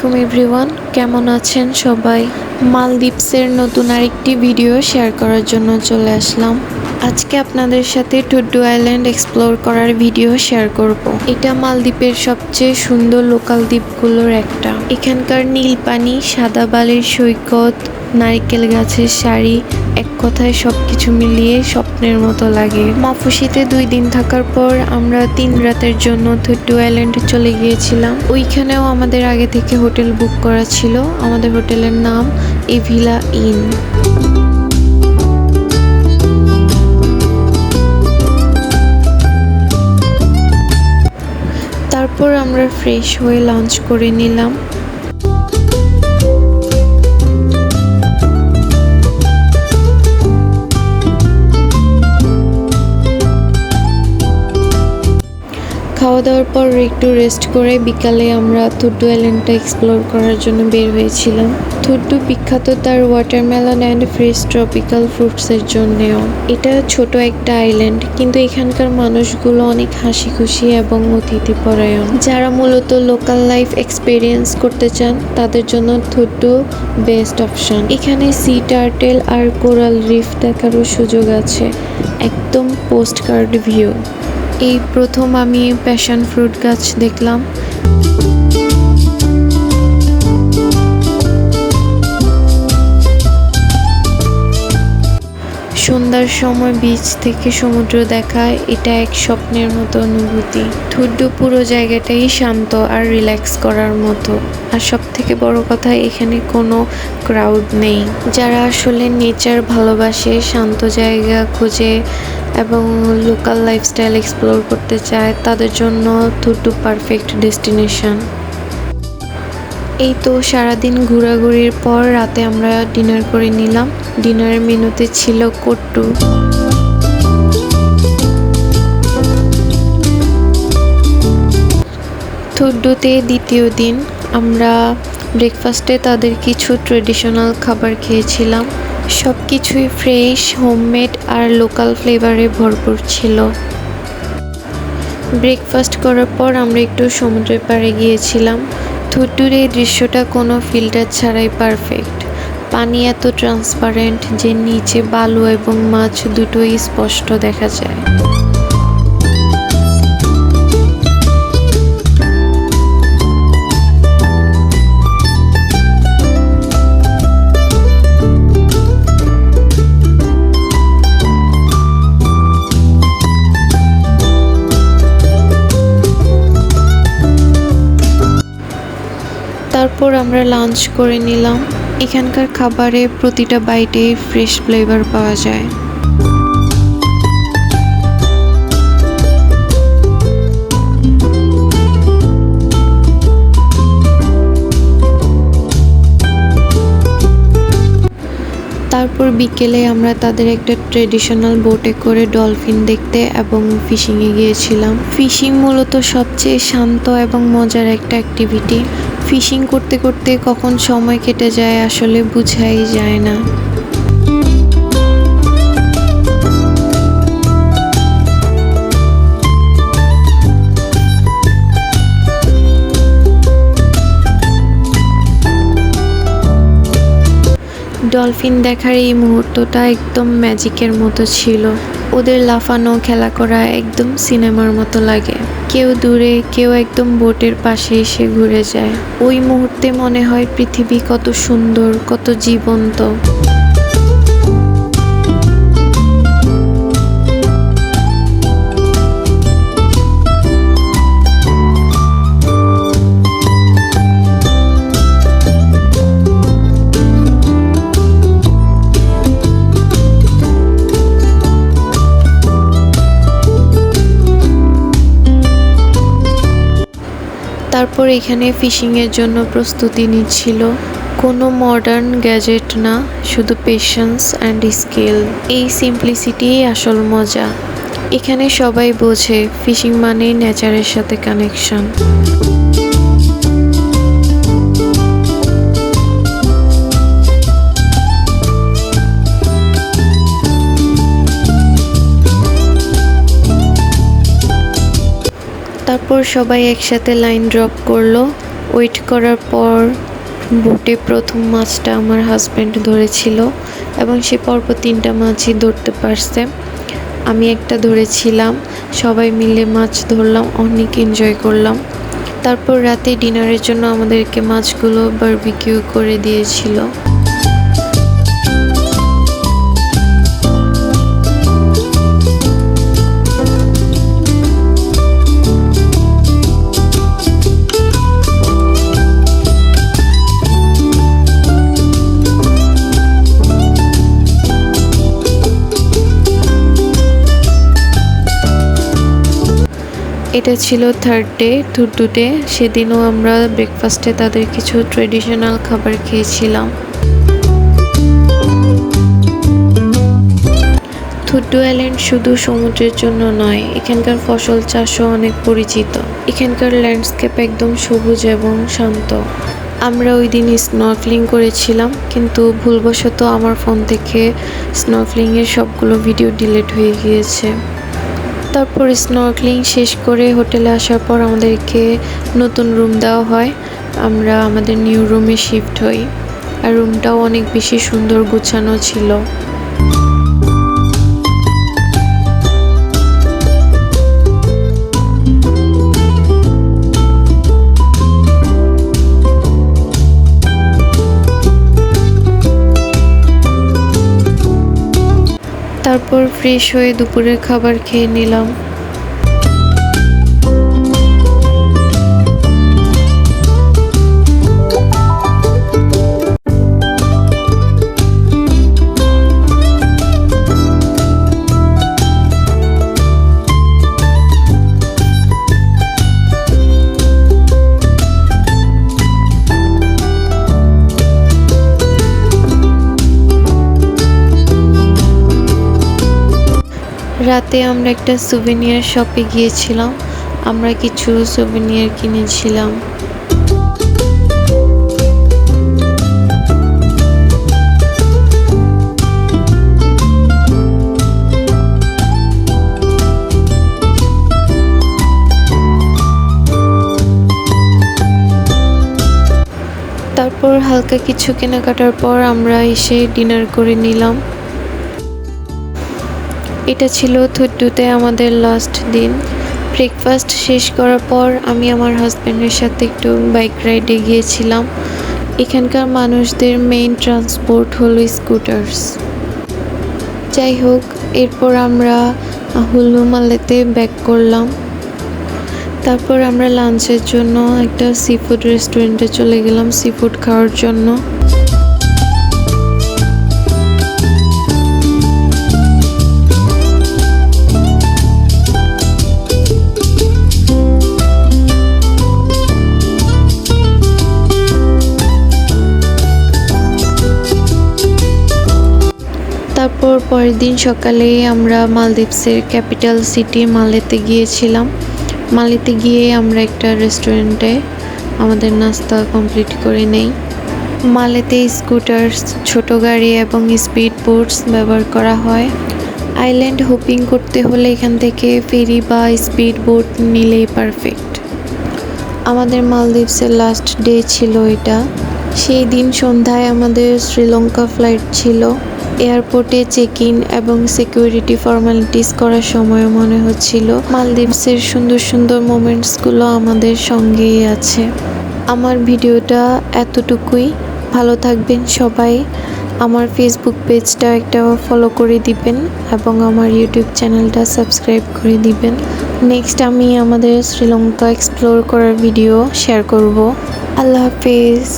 আলাইকুম এভরিওয়ান, কেমন আছেন সবাই? মালদ্বীপসের নতুন আরেকটি ভিডিও শেয়ার করার জন্য চলে আসলাম। আজকে আপনাদের সাথে টুডু আইল্যান্ড এক্সপ্লোর করার ভিডিও শেয়ার করব। এটা মালদ্বীপের সবচেয়ে সুন্দর লোকাল দ্বীপগুলোর একটা। এখানকার নীল পানি সাদা বালির সৈকত নারকেল গাছের শাড়ি এক কথায় সব কিছু মিলিয়ে স্বপ্নের মতো লাগে। মাফুসিতে দুই দিন থাকার পর আমরা তিন রাতের জন্য থুট্টু আইল্যান্ডে চলে গিয়েছিলাম। ওইখানেও আমাদের আগে থেকে হোটেল বুক করা ছিল। আমাদের হোটেলের নাম এভিলা ইন। তারপর আমরা ফ্রেশ হয়ে লাঞ্চ করে নিলাম। খাওয়া দাওয়ার পর একটু রেস্ট করে বিকালে আমরা থুড্ডু আইল্যান্ডটা এক্সপ্লোর করার জন্য বের হয়েছিলাম। থুড্ডু বিখ্যাত তার ওয়াটারমেলন অ্যান্ড ফ্রেশ ট্রপিক্যাল ফ্রুটসের জন্যেও। এটা ছোট একটা আইল্যান্ড কিন্তু এখানকার মানুষগুলো অনেক হাসি খুশি এবং অতিথিপরায়ণ। যারা মূলত লোকাল লাইফ এক্সপিরিয়েন্স করতে চান, তাদের জন্য থুড্ডু বেস্ট অপশন এখানে সি টার্টেল আর কোরাল রিফ দেখারও সুযোগ আছে। একদম পোস্ট কার্ড ভিউ এই প্রথম আমি প্যাশন ফ্রুট গাছ দেখলাম। সন্ধ্যার সময় বিচ থেকে সমুদ্র দেখা, এটা এক স্বপ্নের মতো অনুভূতি। থুড্ডু পুরো জায়গাটাই শান্ত আর রিল্যাক্স করার মতো। আর সব থেকে বড় কথা, এখানে কোনো ক্রাউড নেই। যারা আসলে নেচার ভালোবাসে, শান্ত জায়গা খুঁজে এবং লোকাল লাইফস্টাইল এক্সপ্লোর করতে চায়, তাদের জন্য থুড্ডু পারফেক্ট ডেস্টিনেশন এই তো সারাদিন ঘোরাঘুরির পর রাতে আমরা ডিনার করে নিলাম। ডিনারের মেনুতে ছিল কট্টু। থুড্ডুতে দ্বিতীয় দিন আমরা ব্রেকফাস্টে তাদের কিছু ট্রেডিশনাল খাবার খেয়েছিলাম। সব কিছুই ফ্রেশ হোমমেড আর লোকাল ফ্লেভারে ভরপুর ছিল। ব্রেকফাস্ট করার পর আমরা একটু সমুদ্রের পাড়ে গিয়েছিলাম। থুট্টুর এই দৃশ্যটা কোনো ফিল্টার ছাড়াই পারফেক্ট পানি এত ট্রান্সপারেন্ট যে নিচে বালু এবং মাছ দুটোই স্পষ্ট দেখা যায়। তারপর আমরা লাঞ্চ করে নিলাম। এখানকার খাবারে প্রতিটা বাইটে ফ্রেশ ফ্লেভার পাওয়া যায়। তারপর বিকেলে আমরা তাদের একটা ট্রেডিশনাল বোটে করে ডলফিন দেখতে এবং ফিশিংয়ে গিয়েছিলাম। ফিশিং মূলত সবচেয়ে শান্ত এবং মজার একটা অ্যাক্টিভিটি ফিশিং করতে করতে কখন সময় কেটে যায় আসলে বুঝাই যায় না। ডলফিন দেখার এই মুহূর্তটা একদম ম্যাজিকের মতো ছিল। ওদের লাফানো, খেলা করা একদম সিনেমার মতো লাগে। কেউ দূরে, কেউ একদম বোটের পাশে এসে ঘুরে যায়। ওই মুহূর্তে মনে হয় পৃথিবী কত সুন্দর, কত জীবন্ত। তারপর এখানে ফিশিংয়ের জন্য প্রস্তুতি নিচ্ছিল। কোনো মডার্ন গ্যাজেট না, শুধু পেশেন্স অ্যান্ড স্কিল এই সিম্পলিসিটিই আসল মজা। এখানে সবাই বোঝে, ফিশিং মানে নেচারের সাথে কানেকশন তারপর সবাই একসাথে লাইন ড্রপ করল। ওয়েট করার পর বোটে প্রথম মাছটা আমার হাজব্যান্ড ধরেছিল এবং সে পরপর তিনটা মাছই ধরতে পারছে। আমি একটা ধরেছিলাম, সবাই মিলে মাছ ধরলাম, অনেক এনজয় করলাম। তারপর রাতে ডিনারের জন্য আমাদেরকে মাছগুলো বারবিকিউ করে দিয়েছিল। এটা ছিল থার্ড ডে থুরটুতে সেদিনও আমরা ব্রেকফাস্টে তাদের কিছু ট্রেডিশনাল খাবার খেয়েছিলাম। থুড্ডু আইল্যান্ড শুধু সমুদ্রের জন্য নয়, এখানকার ফসল চাষও অনেক পরিচিত। এখানকার ল্যান্ডস্কেপ একদম সবুজ এবং শান্ত। আমরা ওই দিন স্নর্কলিং করেছিলাম, কিন্তু ভুলবশত আমার ফোন থেকে স্নর্কলিংয়ের সবগুলো ভিডিও ডিলিট হয়ে গিয়েছে। তারপর স্নর্কলিং শেষ করে হোটেলে আসার পর আমাদেরকে নতুন রুম দেওয়া হয়। আমরা আমাদের নিউ রুমে শিফট হই। আর রুমটাও অনেক বেশি সুন্দর গুছানো ছিল। তারপর ফ্রেশ হয়ে দুপুরের খাবার খেয়ে নিলাম। রাতে আমরা একটা সুভেনিয়ার শপে গিয়েছিলাম। আমরা কিছু সুভেনিয়ার কিনেছিলাম। তারপর হালকা কিছু কেনাকাটার পর আমরা এসে ডিনার করে নিলাম। এটা ছিল থুড্ডুতে আমাদের লাস্ট দিন। ব্রেকফাস্ট শেষ করার পর আমি আমার হাজব্যান্ডের সাথে একটু বাইক রাইডে গিয়েছিলাম। এখানকার মানুষদের মেইন ট্রান্সপোর্ট হলো স্কুটার্স যাই হোক, এরপর আমরা হুলুমালেতে ব্যাক করলাম। তারপর আমরা লাঞ্চের জন্য একটা সি ফুড রেস্টুরেন্টে চলে গেলাম সি ফুড খাওয়ার জন্য। দিন সকালে আমরা মালদ্বীপসের ক্যাপিটাল সিটি মালেতে গিয়েছিলাম। মালেতে গিয়ে আমরা একটা রেস্টুরেন্টে আমাদের নাস্তা কমপ্লিট করে নেই। মালেতে স্কুটার্স, ছোট গাড়ি এবং স্পিড বোটস ব্যবহার করা হয়। আইল্যান্ড হোপিং করতে হলে এখান থেকে ফেরি বা স্পিড বোট নিলেই পারফেক্ট। আমাদের মালদ্বীপসের লাস্ট ডে ছিল এটা। সেই দিন সন্ধ্যায় আমাদের শ্রীলঙ্কা ফ্লাইট ছিল। এয়ারপোর্টে চেক ইন এবং সিকিউরিটি ফর্মালিটিস করার সময় মনে হচ্ছিল মালদ্বীপসের সুন্দর সুন্দর মোমেন্টসগুলো আমাদের সঙ্গেই আছে। আমার ভিডিওটা এতটুকুই। ভালো থাকবেন সবাই। আমার ফেসবুক পেজটা একটা ফলো করে দিবেন এবং আমার ইউটিউব চ্যানেলটা সাবস্ক্রাইব করে দিবেন। নেক্সট আমি আমাদের শ্রীলঙ্কা এক্সপ্লোর করার ভিডিও শেয়ার করব। আল্লাহ হাফেজ।